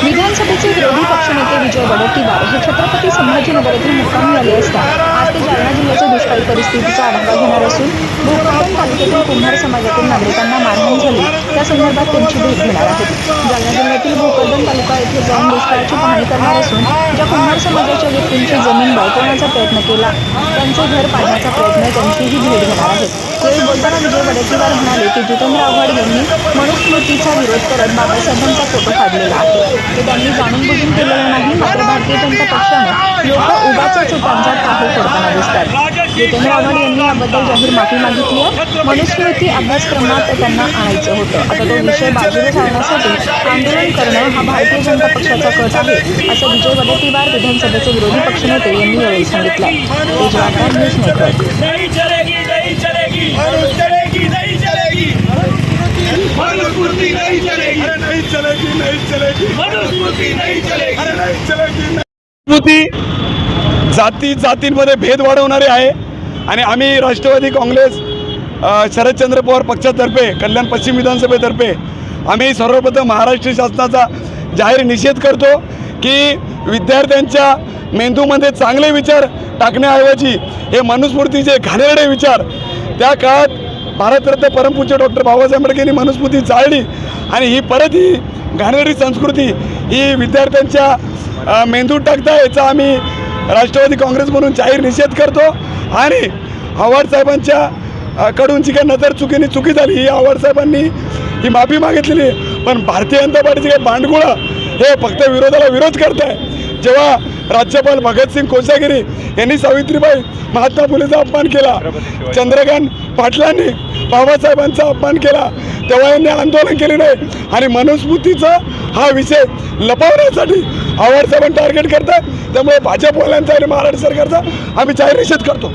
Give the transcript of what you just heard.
विधानसभेचे विरोधी पक्षनेते विजय वडेट्टीवार हे छत्रपती संभाजीनगरातील मुक्कामी आले असता ते जालना जिल्ह्याच्या दुष्काळी परिस्थितीचा आढावा घेणार असून भोकरदन तालुक्यातील कुंभार समाजातील नागरिकांना मारहाण झाली. त्या संदर्भात त्यांची भेट घेणार आहेत. जालना जिल्ह्यातील भोकरदन तालुका येथे जाऊन दुष्काळाची पाहणी करणार असून ज्या कुंभार समाजाच्या व्यक्तींची जमीन बळकवण्याचा प्रयत्न केला त्यांचे घर पाडण्याचा प्रयत्न त्यांचीही भेट घेणार आहेत. यावेळी बोलताना विजय वडेट्टीवार म्हणाले की जितेंद्र आव्हाड यांनी मनुस्मृतीचा विरोध करत बाबासाहेबांचा फोटो काढलेला आहे. ते त्यांनी जाणून बुजून केलेलं नाही मात्र भारतीय जनता पक्षानं जितेंद्र आव्हाड यांनी याबद्दल जाहीर माफी मागितली आहे. मनुस्मृती अभ्यासक्रमात त्यांना आणायचं होतं. आता तो विषय बाजूला सारण्यासाठी आंदोलन करणं हा भारतीय जनता पक्षाचा कट आहे असं विजय वडेट्टीवार विधानसभेचे विरोधी पक्षनेते यांनी यावेळी सांगितलं न्यूज नेटवर्क. नहीं चलेगी नहीं चलेगी. चलेगी नहीं चलेगी. मनुस्मृति नहीं चलेगी. अरे नहीं चलेगी नहीं चलेगी. मनुस्मृति नहीं चलेगी. अरे नहीं चलेगी मनुस्मृती जाती जातींमध्ये भेद वाढवणारे आहे. आणि आम्ही राष्ट्रवादी काँग्रेस शरदचंद्र पवार पक्षातर्फे कल्याण पश्चिम विधानसभेतर्फे आम्ही सर्वप्रथम महाराष्ट्र शासनाचा जाहीर निषेध करतो की विद्यार्थ्यांच्या मेंदूमध्ये चांगले विचार टाकण्याऐवजी हे मनुस्मृतीचे घाणेरडे विचार त्या काळात भारतरत्न परमपूज्य डॉक्टर बाबासाहेब आंबेडकर मनुस्मृती जाळली आणि ही परत ही घाणेरडी संस्कृती ही विद्यार्थ्यांच्या मेंदूत टाकता याचा आम्ही राष्ट्रवादी काँग्रेस म्हणून जाहीर निषेध करतो आणि आव्हाड साहेबांच्या कडून जी काही नजर चुकीने चुकी झाली ही आव्हाड साहेबांनी ही माफी मागितलेली आहे. पण भारतीय जनता पार्टीचे काही बांडगुळं हे फक्त विरोधाला विरोध करत आहे जेव्हा राज्यपाल भगतसिंग कोश्यागिरी यांनी सावित्रीबाई महात्मा फुलेचा अपमान केला चंद्रकांत पाटलांनी बाबासाहेबांचा अपमान केला तेव्हा यांनी आंदोलन केले नाही आणि मनुस्मृतीचा हा विषय लपवण्यासाठी आव्हाड साहेबांना टार्गेट करतात त्यामुळे भाजपवाल्यांचा आणि महाराष्ट्र सरकारचा आम्ही जाहीर निषेध करतो.